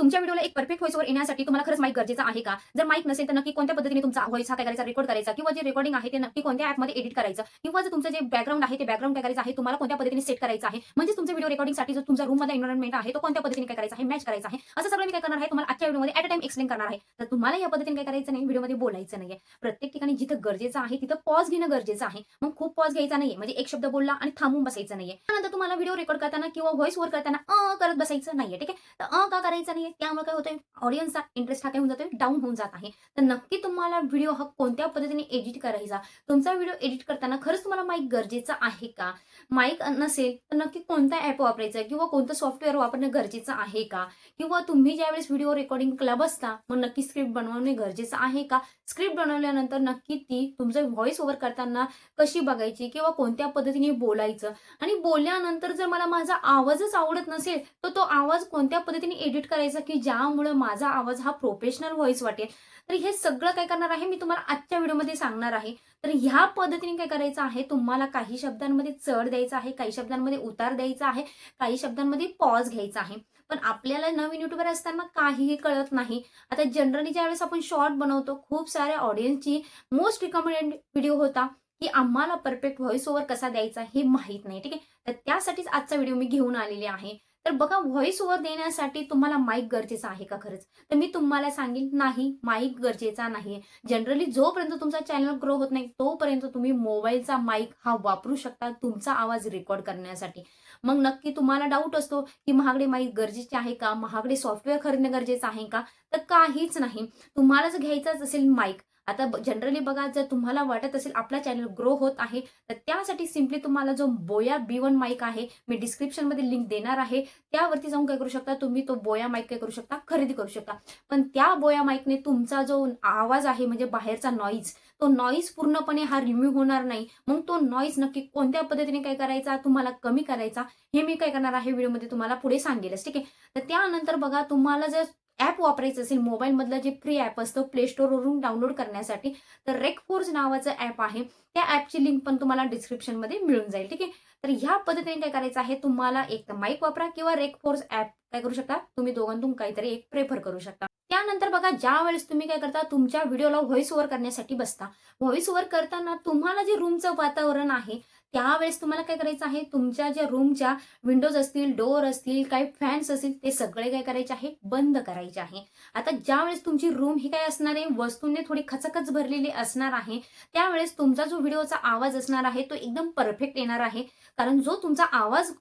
तुमच्या व्हिडिओला एक परफेक्ट व्हॉइसवर येण्यासाठी तुम्हाला खरंच माईक गरजेचा आहे का? जर माईक नसेल तर नक्की कोणत्या पद्धतीने तुमचा व्हॉइस हा काय करायचा रेकॉर्ड करायचा? किंवा जे रेकॉर्डिंग आहे ते नक्की कोणत्या ऍपमध्ये एडिट करायचं? किंवा जर तुमचं जे बॅकग्राऊंड आहे ते बॅकग्राऊंड काय करायचं आहे तुम्हाला कोणत्या पद्धतीने सेट करायचं आहे? म्हणजे तुमच्या व्हिडिओ रेकॉर्डिंगसाठी जो तुमचा रूममध्ये एन्व्हायरमेंट आहे तो कोणत्या पद्धतीने काय करायचा आहे? मॅच करायचा आहे. असं सगळं मी काय करणार आहे तुम्हाला आजच्या व्हिडिओमध्ये ॲट अ टाइम एक्सप्लेन करणार आहे. तर तुम्हाला या पद्धतीने काय करायचं नाही व्हिडिओमध्ये बोलायचं नाहीये. प्रत्येक ठिकाणी जिथं गरजेचं आहे तिथं पॉज घेणं गरजेचं आहे. मग खूप पॉज घ्यायचा नाहीये. म्हणजे एक शब्द बोलला आणि थांबून बसायचं नाहीये. त्यानंतर तुम्हाला व्हिडिओ रेकॉर्ड करताना किंवा व्हॉइस वर करताना अ करत बसायचं नाहीये ठीक आहे? तर अ का करायचं नाहीये? त्यामुळे काय होतंय? ऑडियन्सचा इंटरेस्ट हा काय होऊन जातोय? डाऊन होऊन जात आहे. तर नक्की तुम्हाला व्हिडिओ हा कोणत्या पद्धतीने एडिट करायचा? तुमचा व्हिडिओ एडिट करताना खरंच तुम्हाला माईक गरजेचं आहे का? माईक नसेल तर नक्की कोणता ॲप वापरायचा किंवा कोणतं सॉफ्टवेअर वापरणं गरजेचं आहे का? किंवा तुम्ही ज्यावेळेस व्हिडिओ रेकॉर्डिंग क्लब बसता मग नक्की स्क्रिप्ट बनवणे गरजेचं आहे का? स्क्रिप्ट बनवल्यानंतर नक्की ती तुमचं व्हॉइस ओव्हर करताना कशी बघायची किंवा कोणत्या पद्धतीने बोलायचं? आणि बोलल्यानंतर जर मला माझा आवाजच आवडत नसेल तर तो आवाज कोणत्या पद्धतीने एडिट करायचा? की ज्यामुळे माझा आवाज हा प्रोफेशनल व्हॉइस वाटेल. तर हे सगळं काय करणार आहे? मी तुम्हाला आजच्या व्हिडिओमध्ये सांगणार आहे. तर ह्या पद्धतीने काय करायचं आहे? तुम्हाला काही शब्दांमध्ये चढ द्यायचा आहे काही शब्दांमध्ये उतार द्यायचा आहे काही शब्दांमध्ये पॉज घ्यायचा आहे. पण आपल्याला नवीन युट्यूबर असताना काहीही कळत नाही. आता जनरली ज्यावेळेस आपण शॉर्ट बनवतो खूप साऱ्या ऑडियन्सची मोस्ट रिकमेंडेड व्हिडिओ होता की आम्हाला परफेक्ट व्हॉइस ओव्हर कसा द्यायचा हे माहीत नाही. ठीक आहे? तर त्यासाठीच आजचा व्हिडिओ मी घेऊन आलेले आहे. तर बघा व्हॉइस ओव्हर देण्यासाठी तुम्हाला माईक गरजेचा आहे का खरंच? तर मी तुम्हाला सांगेन नाही माईक गरजेचा नाही जनरली जोपर्यंत तुमचा चॅनल ग्रो होत नाही तोपर्यंत तुम्ही मोबाईलचा माईक हा वापरू शकता तुमचा आवाज रेकॉर्ड करण्यासाठी. मग नक्की तुम्हाला डाऊट असतो की महागडे माईक गरजेचे आहे का? महागडे सॉफ्टवेअर खरेदणं गरजेचं आहे का? तर काहीच नाही. तुम्हाला जर घ्यायचाच असेल माईक आता जनरली बघा जर तुम्हाला वाटत असेल आपला चॅनल ग्रो होत आहे तर त्यासाठी सिम्पली तुम्हाला जो बोया बी वन माईक आहे मी डिस्क्रिप्शनमध्ये लिंक देणार आहे. त्यावरती जाऊन काय करू शकता? तुम्ही तो बोया माईक काय करू शकता? खरेदी करू शकता. पण त्या बोया माईकने तुमचा जो आवाज आहे म्हणजे बाहेरचा नॉईज तो नॉईज पूर्णपणे हा रिम्यूव्ह होणार नाही. मग तो नॉईज नक्की कोणत्या पद्धतीने काय करायचा? तुम्हाला कमी करायचा? हे मी काय करणार आहे? व्हिडिओमध्ये तुम्हाला पुढे सांगेलच. ठीक आहे? तर त्यानंतर बघा तुम्हाला जर ॲप वापरायचं असेल मोबाईलमधलं जे फ्री ॲप असतं प्ले स्टोरवरून डाउनलोड करण्यासाठी तर रेक फोर्स नावाचं ॲप आहे. त्या ॲपची लिंक पण तुम्हाला डिस्क्रिप्शनमध्ये मिळून जाईल ठीक आहे? तर ह्या पद्धतीने काय करायचं आहे तुम्हाला एक तर माईक वापरा किंवा रेक फोर्स ॲप काय करू शकता? तुम्ही दोघांतून काहीतरी एक प्रेफर करू शकता. त्यानंतर बघा ज्या वेळेस तुम्ही काय करता तुमच्या व्हिडिओला व्हॉइस ओव्हर करण्यासाठी बसता. व्हॉइस ओव्हर करताना तुम्हाला जे रूमचं वातावरण आहे त्यावेळेस तुम्हाला काय करायचं आहे? तुमच्या ज्या रूमच्या विंडोज असतील डोअर असतील काही फॅन्स असतील ते सगळे काय करायचे आहे? बंद करायचे आहे. आता ज्यावेळेस तुमची रूम ही काय असणार आहे? वस्तूंनी थोडी खचखच भरलेली असणार आहे. त्यावेळेस तुमचा जो व्हिडिओचा आवाज असणार आहे तो एकदम परफेक्ट येणार आहे. कारण जो तुमचा आवाज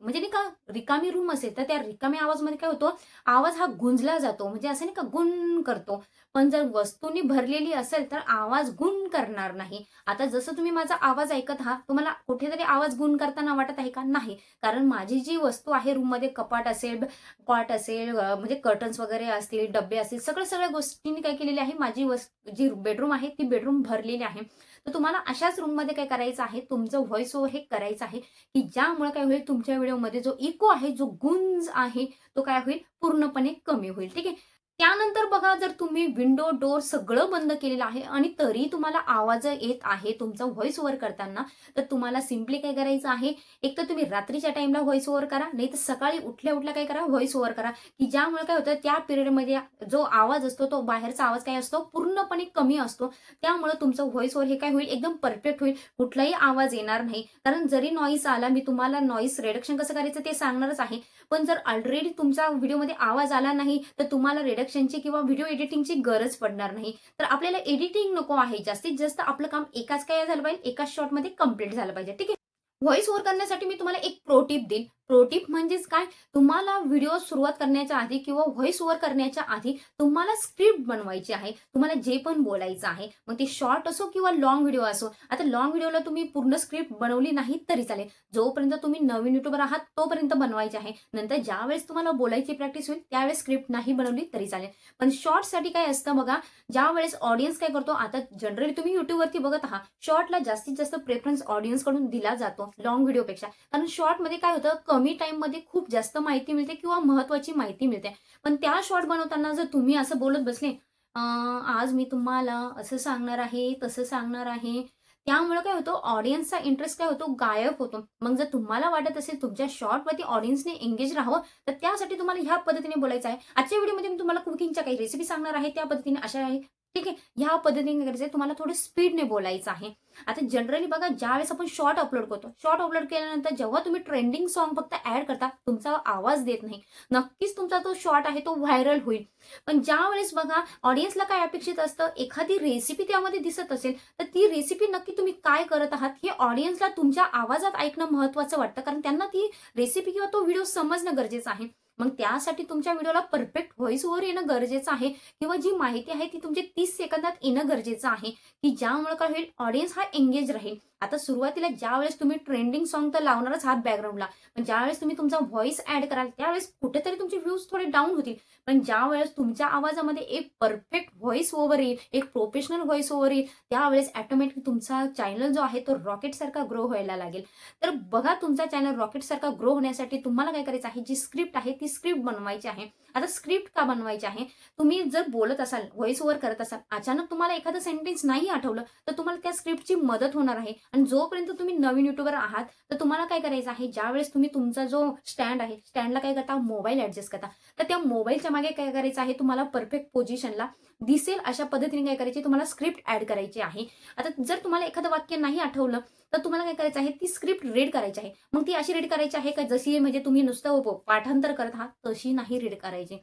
म्हणजे नाही का रिकामी रूम असेल तर त्या रिकामी आवाजमध्ये काय होतो? आवाज हा गुंजला जातो. म्हणजे असं नाही का गुण करतो. पण जर वस्तूंनी भरलेली असेल तर आवाज गुण करणार नाही. आता जसं तुम्ही माझा आवाज ऐकत आहात तुम्हाला कुठेतरी आवाज गुण करताना वाटत आहे का? नाही. कारण माझी जी वस्तू आहे रूममध्ये कपाट असेल कॉट असेल म्हणजे कर्टन्स वगैरे असतील डबे असतील सगळ्या सगळ्या गोष्टींनी काय केलेली आहे माझी वस्तू जी बेडरूम आहे ती बेडरूम भरलेली आहे. तर तुम्हाला अशाच रूममध्ये काय करायचं आहे? तुमचं व्हॉइस ओव्हर हे करायचं आहे की ज्यामुळे काय होईल तुमच्या व्हिडिओमध्ये जो इको आहे जो गुंज आहे तो काय होईल? पूर्णपणे कमी होईल. ठीक आहे? त्यानंतर बघा जर तुम्ही विंडो डोर सगळं बंद केलेलं आहे आणि तरी तुम्हाला आवाज येत आहे तुमचा व्हॉइस ओव्हर करताना तर तुम्हाला सिम्पली काय करायचं आहे? एक तर तुम्ही रात्रीच्या टाइमला व्हॉइस ओव्हर करा नाही तर सकाळी उठल्या उठल्या काय करा? व्हॉइस ओव्हर करा. की ज्यामुळे काय होतं त्या पिरियडमध्ये जो आवाज असतो तो बाहेरचा आवाज काय असतो? पूर्णपणे कमी असतो. त्यामुळे तुमचं व्हॉइस ओव्हर हे काय होईल? एकदम परफेक्ट होईल. कुठलाही आवाज येणार नाही. कारण जरी नॉईस आला मी तुम्हाला नॉईस रिडक्शन कसं करायचं ते सांगणारच आहे. पण जर ऑलरेडी तुमचा व्हिडिओमध्ये आवाज आला नाही तर तुम्हाला रिडक्शन रिडक्शनची किंवा व्हिडिओ एडिटिंगची गरज पडणार नाही. तर आपल्याला एडिटिंग नको आहे जास्तीत जास्त आपलं काम एकाच काय झालं पाहिजे एकाच शॉटमध्ये कंप्लीट झालं पाहिजे. ठीक आहे? व्हॉइस ओव्हर करण्यासाठी मी तुम्हाला एक प्रोटिप देईन. प्रोटिप म्हणजेच काय? तुम्हाला व्हिडिओ सुरुवात करण्याच्या आधी किंवा व्हॉइस ओव्हर करण्याच्या आधी तुम्हाला स्क्रिप्ट बनवायची आहे. तुम्हाला जे पण बोलायचं आहे मग ते शॉर्ट असो किंवा लॉंग व्हिडिओ असो आता लॉंग व्हिडिओला तुम्ही पूर्ण स्क्रिप्ट बनवली नाही तरी चालेल. जोपर्यंत तुम्ही नवीन युट्यूबर आहात तोपर्यंत बनवायचे आहे. नंतर ज्यावेळेस तुम्हाला बोलायची प्रॅक्टिस होईल त्यावेळेस स्क्रिप्ट नाही बनवली तरी चालेल. पण शॉर्टसाठी काय असतं बघा ज्यावेळेस ऑडियन्स काय करतो आता जनरली तुम्ही युट्यूबवरती बघत आहात. शॉर्टला जास्तीत जास्त प्रेफरन्स ऑडियन्सकडून दिला जातो लॉंग व्हिडिओपेक्षा कारण शॉर्टमध्ये काय होतं कमी टाइममध्ये खूप जास्त माहिती मिळते किंवा महत्वाची माहिती मिळते. पण त्या शॉर्ट बनवताना जर तुम्ही असं बोलत बसले आज मी तुम्हाला असं सांगणार आहे तसं सांगणार आहे त्यामुळे काय होतं ऑडियन्सचा इंटरेस्ट काय होतो गायब होतो. मग जर तुम्हाला वाटत असेल तुमच्या शॉर्टवरती ऑडियन्सने एंगेज राहावं तर त्यासाठी तुम्हाला ह्या पद्धतीने बोलायचं आहे. आजच्या व्हिडिओमध्ये मी तुम्हाला कुकिंगच्या काही रेसिपी सांगणार आहे त्या पद्धतीने अशा आहे. ठीक आहे? ह्या पद्धतीने करायचं आहे तुम्हाला थोडं स्पीडने बोलायचं आहे. आता जनरली बघा ज्यावेळेस आपण शॉर्ट अपलोड करतो शॉर्ट अपलोड केल्यानंतर जेव्हा तुम्ही ट्रेंडिंग सॉन्ग फक्त ऍड करता तुमचा आवाज देत नाही. नक्कीच तुमचा तो शॉर्ट आहे तो व्हायरल होईल. पण ज्या वेळेस बघा ऑडियन्सला काय अपेक्षित असतं? एखादी रेसिपी त्यामध्ये दिसत असेल तर ती रेसिपी नक्की तुम्ही काय करत आहात? हे ऑडियन्सला तुमच्या आवाजात ऐकणं महत्वाचं वाटतं कारण त्यांना ती रेसिपी किंवा तो व्हिडिओ समजणं गरजेचं आहे. मग त्यासाठी तुमच्या व्हिडिओला परफेक्ट व्हॉइस ओव्हर येणं गरजेचं आहे किंवा जी माहिती आहे ती तुमच्या तीस सेकंदात येणं गरजेचं आहे की ज्यामुळे काय होईल ऑडियन्स हा एंगेज राहील. आता सुरुवातीला ज्यावेळेस तुम्ही ट्रेंडिंग सॉन्ग तर लावणारच आहात बॅकग्राऊंडला पण ज्यावेळेस तुम्ही तुमचा व्हॉइस ऍड कराल त्यावेळेस कुठेतरी तुमचे व्ह्यूज थोडे डाऊन होतील. पण ज्या वेळेस तुमच्या आवाजामध्ये एक परफेक्ट व्हॉइस ओव्हर येईल एक प्रोफेशनल व्हॉइस ओव्हर येईल त्यावेळेस ऑटोमॅटिक तुमचा चॅनल जो आहे तो रॉकेट सारखा ग्रो व्हायला लागेल. तर बघा तुमचा चॅनल रॉकेट सारखा ग्रो होण्यासाठी तुम्हाला काय करायचं आहे जी स्क्रिप्ट आहे ती स्क्रिप्ट बनवायची आहे. आता स्क्रिप्ट का बनवायची आहे? तुम्ही जर बोलत असाल व्हॉइस ओव्हर करत असाल अचानक तुम्हाला एखादं सेंटेन्स नाही आठवलं तर तुम्हाला त्या स्क्रिप्टची मदत होणार आहे. आणि जोपर्यंत तुम्ही नवीन युट्यूबर आहात तर तुम्हाला काय करायचं आहे? ज्यावेळेस तुम्ही तुमचा जो स्टँड आहे स्टँडला काय करता? मोबाईल ऍडजस्ट करता. तर त्या मोबाईलच्या मागे काय करायचं आहे? तुम्हाला परफेक्ट पोझिशनला दिसेल अशा पद्धतीने काय करायची? तुम्हाला स्क्रिप्ट ऍड करायची आहे. आता जर तुम्हाला एखादं वाक्य नाही आठवलं तर तुम्हाला काय करायचं आहे? ती स्क्रिप्ट रीड करायची आहे. मग ती अशी रीड करायची आहे का? जशी म्हणजे तुम्ही नुसतं पाठांतर करत आहात तशी नाही रीड करायची.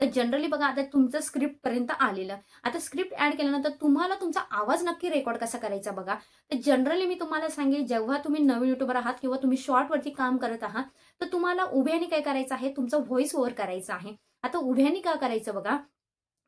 तर जनरली बघा आता तुमचं स्क्रिप्ट पर्यंत आलेलं. आता स्क्रिप्ट ऍड केल्यानंतर तुम्हाला तुमचा आवाज नक्की रेकॉर्ड कसा करायचा बघा. तर जनरली मी तुम्हाला सांगेल जेव्हा तुम्ही नवीन युट्यूबर आहात किंवा तुम्ही शॉर्टवरती काम करत आहात तर तुम्हाला उभ्याने काय करायचं आहे? तुमचं व्हॉइस ओव्हर करायचं आहे. आता उभ्याने का करायचं बघा?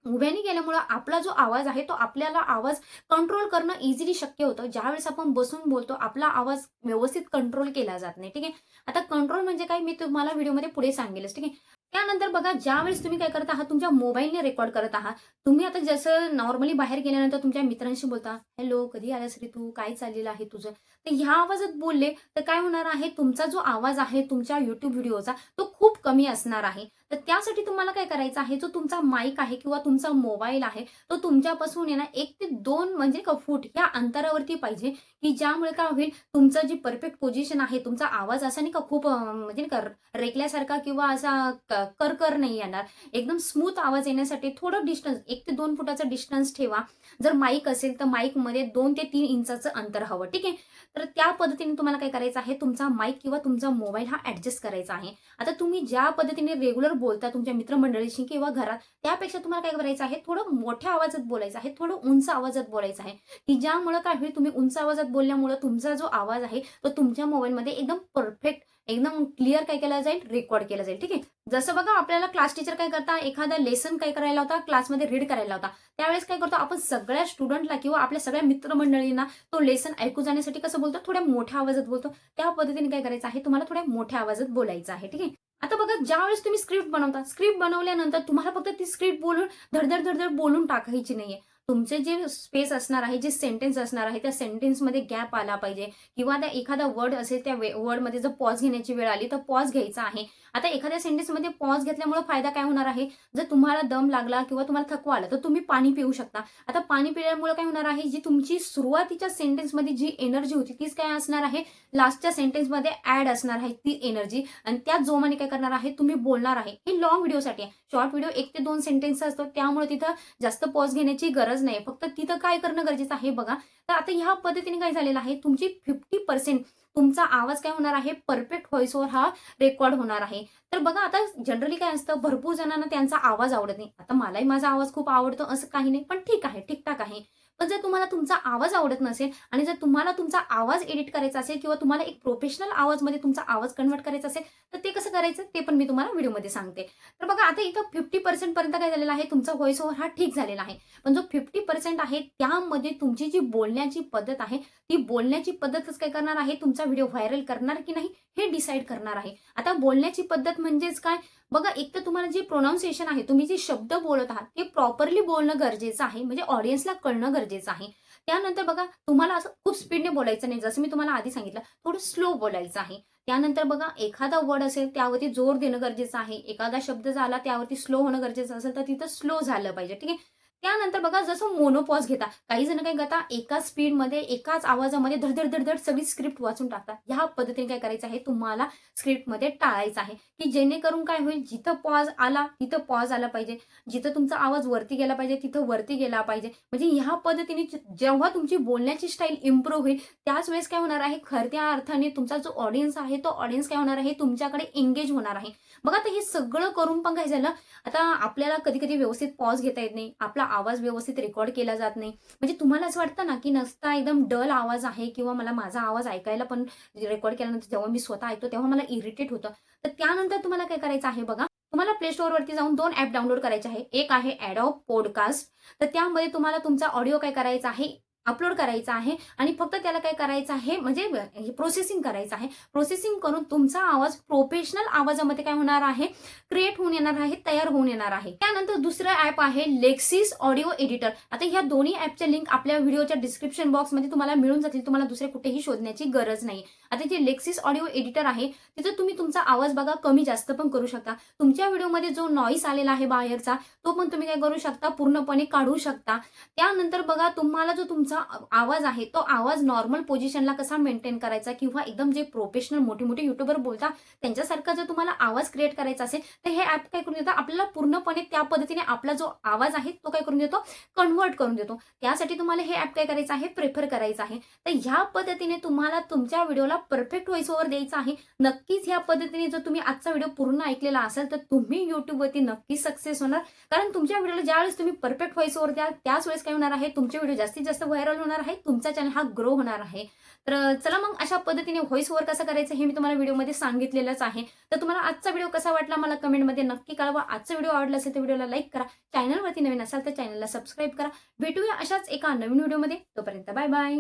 उभ्याने गेल्यामुळं आपला जो आवाज आहे तो आपल्याला आवाज कंट्रोल करणं इझिली शक्य होतं. ज्यावेळेस आपण बसून बोलतो आपला आवाज व्यवस्थित कंट्रोल केला जात नाही. ठीक आहे? आता कंट्रोल म्हणजे काय? मी तुम्हाला व्हिडिओमध्ये पुढे सांगेलच. ठीक आहे? त्यानंतर बघा ज्यावेळेस तुम्ही काय करत आहात तुमच्या मोबाईलने रेकॉर्ड करत आहात तुम्ही आता जसं नॉर्मली बाहेर गेल्यानंतर तुमच्या मित्रांशी बोलता हॅलो कधी आलास रे तू? काय चाललेलं आहे तुझं? तर ह्या आवाजात बोलले तर काय होणार आहे? तुमचा जो आवाज आहे तुमच्या युट्यूब व्हिडिओचा तो खूप कमी असणार आहे. तर त्यासाठी तुम्हाला काय करायचं आहे? जो तुमचा माईक आहे किंवा तुमचा मोबाईल आहे तो तुमच्यापासून ना एक ते दोन म्हणजे का फूट या अंतरावरती पाहिजे. की ज्यामुळे काय होईल? तुमचं जे परफेक्ट पोझिशन आहे तुमचा आवाज असा नाही का खूप म्हणजे रेकल्यासारखा किंवा असा करकर नाही येणार. एकदम स्मूथ आवाज येण्यासाठी थोडं डिस्टन्स एक ते दोन फुटाचं डिस्टन्स ठेवा. जर माईक असेल तर माईकमध्ये दोन ते तीन इंचाचं अंतर हवं ठीक आहे? तर त्या पद्धतीने तुम्हाला काय करायचं आहे? तुमचा माईक किंवा तुमचा मोबाईल हा ऍडजस्ट करायचा आहे. आता तुम्ही ज्या पद्धतीने रेग्युलर बोलता तुमच्या मित्रमंडळीशी किंवा घरात त्यापेक्षा तुम्हाला काय करायचं आहे? थोडं मोठ्या आवाजात बोलायचं आहे. थोडं उंच आवाजात बोलायचं आहे. की ज्यामुळे काय होईल? तुम्ही उंच आवाजात बोलल्यामुळे तुमचा जो आवाज आहे तो तुमच्या मोबाईलमध्ये एकदम परफेक्ट एकदम क्लिअर काय केलं जाईल? रेकॉर्ड केलं जाईल. ठीक आहे? जसं बघा आपल्याला क्लास टीचर काय करता? एखादा लेसन काय करायला होता? क्लासमध्ये रीड करायला होता. त्यावेळेस काय करतो? आपण सगळ्या स्टुडंटला किंवा आपल्या सगळ्या मित्रमंडळींना तो लेसन ऐकू जाण्यासाठी कसं बोलतो? थोड्या मोठ्या आवाजात बोलतो. त्या पद्धतीने काय करायचं आहे? तुम्हाला थोड्या मोठ्या आवाजात बोलायचं आहे. ठीक आहे? आता बघा ज्यावेळेस तुम्ही स्क्रिप्ट बनवता स्क्रिप्ट बनवल्यानंतर तुम्हाला फक्त ती स्क्रिप्ट बोलून धडधड धडधड बोलून टाकायची नाहीये. तुमचे जे स्पेस असणार आहे जे सेंटेन्स असणार आहे त्या सेंटेन्समध्ये गॅप आला पाहिजे. किंवा त्या एखादा वर्ड असेल त्या वर्डमध्ये जर पॉज घेण्याची वेळ आली तर पॉज घ्यायचा आहे. आता एखाद्या सेंटेन्समध्ये पॉज घेतल्यामुळे फायदा काय होणार आहे? जर तुम्हाला दम लागला किंवा तुम्हाला थकवा आला तर तुम्ही पाणी पिऊ शकता. आता पाणी पिल्यामुळे काय होणार आहे? जी तुमची सुरुवातीच्या सेंटेन्समध्ये जी एनर्जी होती तीच काय असणार आहे? लास्टच्या सेंटेन्समध्ये ऍड असणार आहे ती एनर्जी आणि त्या जोमाने काय करणार आहे? तुम्ही बोलणार आहे. हे लॉंग व्हिडिओसाठी आहे. शॉर्ट व्हिडिओ एक ते दोन सेंटेन्स असतो त्यामुळे तिथं जास्त पॉज घेण्याची गरज नाही. फक्त तिथं काय करणं गरजेचं आहे बघा. तर आता ह्या पद्धतीने काय झालेलं आहे? तुमची फिफ्टी पर्सेंट तुमचा आवाज काय होणार आहे? परफेक्ट व्हॉइसवर हा रेकॉर्ड होणार आहे. तर बघा आता जनरली काय असतं? भरपूर जणांना त्यांचा आवाज आवडत नाही. आता मलाही माझा आवाज खूप आवडतो असं काही नाही. पण ठीक आहे ठीकठाक आहे. पण जर तुम्हाला तुमचा आवाज आवडत नसेल आणि जर तुम्हाला तुमचा आवाज एडिट करायचा असेल किंवा तुम्हाला एक प्रोफेशनल आवाजमध्ये तुमचा आवाज कन्वर्ट करायचा असेल तर ते कसं करायचं? ते पण मी तुम्हाला व्हिडिओमध्ये सांगते. तर बघा आता इथं फिफ्टी पर्सेंट पर्यंत काय झालेला आहे? तुमचा व्हॉइस ओव्हर हा ठीक झालेला आहे. पण जो फिफ्टी पर्सेंट आहे त्यामध्ये तुमची जी बोलण्याची पद्धत आहे ती बोलण्याची पद्धतच काय करणार आहे? तुमचा व्हिडिओ व्हायरल करणार की नाही? हे डिसाईड करणार आहे. आता बोलण्याची पद्धत म्हणजेच काय? बघा एक तर तुम्हाला जे प्रोनाऊन्सिएशन आहे तुम्ही जे शब्द बोलत आहात ते प्रॉपरली बोलणं गरजेचं आहे म्हणजे ऑडियन्सला कळणं गरजेचं आहे. त्यानंतर बघा तुम्हाला असं खूप स्पीडने बोलायचं नाही. जसं मी तुम्हाला आधी सांगितलं थोडं स्लो बोलायचं आहे. त्यानंतर बघा एखादा वर्ड असेल त्यावरती जोर देणं गरजेचं आहे. एखादा शब्द झाला त्यावरती स्लो होणं गरजेचं असेल तर तिथं स्लो झालं पाहिजे ठीक आहे? त्यानंतर बघा जसं मोनोपॉज घेता काही जण काय करता एकाच स्पीडमध्ये एकाच आवाजामध्ये धडधड धडधड सगळी स्क्रिप्ट वाचून टाकतात. ह्या पद्धतीने काय करायचं आहे तुम्हाला स्क्रिप्टमध्ये टाळायचं आहे की जेणेकरून काय होईल जिथं पॉज आला तिथं पॉज आला पाहिजे. जिथं तुमचा आवाज वरती गेला पाहिजे तिथं वरती गेला पाहिजे. म्हणजे ह्या पद्धतीने जेव्हा तुमची बोलण्याची स्टाईल इम्प्रूव्ह होईल त्याच वेळेस काय होणार आहे खऱ्या अर्थाने तुमचा जो ऑडियन्स आहे तो ऑडियन्स काय होणार आहे तुमच्याकडे एंगेज होणार आहे. बघा आता हे सगळं करून पण काय झालं? आता आपल्याला कधी कधी व्यवस्थित पॉज घेता येत नाही. आपला आवाज व्यवस्थित रेकॉर्ड केला जात नाही. म्हणजे तुम्हाला असं वाटतं ना की नसता एकदम डल आवाज आहे किंवा मला माझा आवाज ऐकायला पण रेकॉर्ड केल्यानंतर जेव्हा मी स्वतः ऐकतो तेव्हा मला इरिटेट होतं. तर त्यानंतर तुम्हाला काय करायचं आहे बघा तुम्हाला प्ले स्टोअरवरती जाऊन दोन ॲप डाउनलोड करायचे आहे. एक आहे ॲडॉप पॉडकास्ट तर त्यामध्ये तुम्हाला तुमचा ऑडिओ काय करायचा आहे? अपलोड करायचा आहे आणि फक्त त्याला काय करायचं आहे? म्हणजे प्रोसेसिंग करायचं आहे. प्रोसेसिंग करून तुमचा आवाज प्रोफेशनल आवाजामध्ये काय होणार आहे? क्रिएट होऊन येणार आहे तयार होऊन येणार आहे. त्यानंतर दुसरं ॲप आहे लेक्सिस ऑडिओ एडिटर आता ह्या दोन्ही ॲपच्या लिंक आपल्या व्हिडिओच्या डिस्क्रिप्शन बॉक्समध्ये तुम्हाला मिळून जातील. तुम्हाला दुसरे कुठेही शोधण्याची गरज नाही. आता जे लेक्सिस ऑडिओ एडिटर आहे तिथं तुम्ही तुमचा आवाज बघा कमी जास्त पण करू शकता. तुमच्या व्हिडिओमध्ये जो नॉईस आलेला आहे बाहेरचा तो पण तुम्ही काय करू शकता पूर्णपणे काढू शकता. त्यानंतर बघा तुम्हाला जो तुमचा आवाज आहे तो आवाज नॉर्मल पोझिशनला कसा मेंटेन करायचा किंवा एकदम जे प्रोफेशनल मोठे मोठे युट्यूबर बोलता त्यांच्यासारखा जर तुम्हाला आवाज क्रिएट करायचा असेल तर हे ॲप काय करून देतं? आपल्याला पूर्णपणे त्या पद्धतीने आपला जो आवाज आहे तो काय करून देतो? कन्व्हर्ट करून देतो. त्यासाठी तुम्हाला हे ॲप काय करायचं आहे? प्रेफर करायचं आहे. तर ह्या पद्धतीने तुम्हाला तुमच्या व्हिडिओला परफेक्ट व्हॉइस ओव्हर द्यायचा आहे. नक्कीच ह्या पद्धतीने जर तुम्ही आजचा व्हिडिओ पूर्ण ऐकलेला असेल तर तुम्ही युट्यूबवरती नक्की सक्सेस होणार. कारण तुमच्या व्हिडिओला ज्यावेळेस तुम्ही परफेक्ट व्हॉइस ओव्हर द्याल त्याच वेळेस काय होणार आहे? तुमचे व्हिडिओ जास्तीत जास्त व्हायरल होणार आहे तुमचा चॅनल हा ग्रो होणार आहे. तर चला मग अशा पद्धतीने व्हॉइस ओव्हर कसं करायचं हे मी तुम्हाला व्हिडिओमध्ये सांगितलेलंच आहे. तर तुम्हाला आजचा व्हिडिओ कसा वाटला मला कमेंटमध्ये नक्की कळवा. आजचा व्हिडिओ आवडला असेल तर व्हिडिओला लाईक करा. चॅनलवरती नवीन असाल तर चॅनलला सबस्क्राईब करा. भेटूया अशाच एका नवीन व्हिडिओमध्ये तोपर्यंत बाय बाय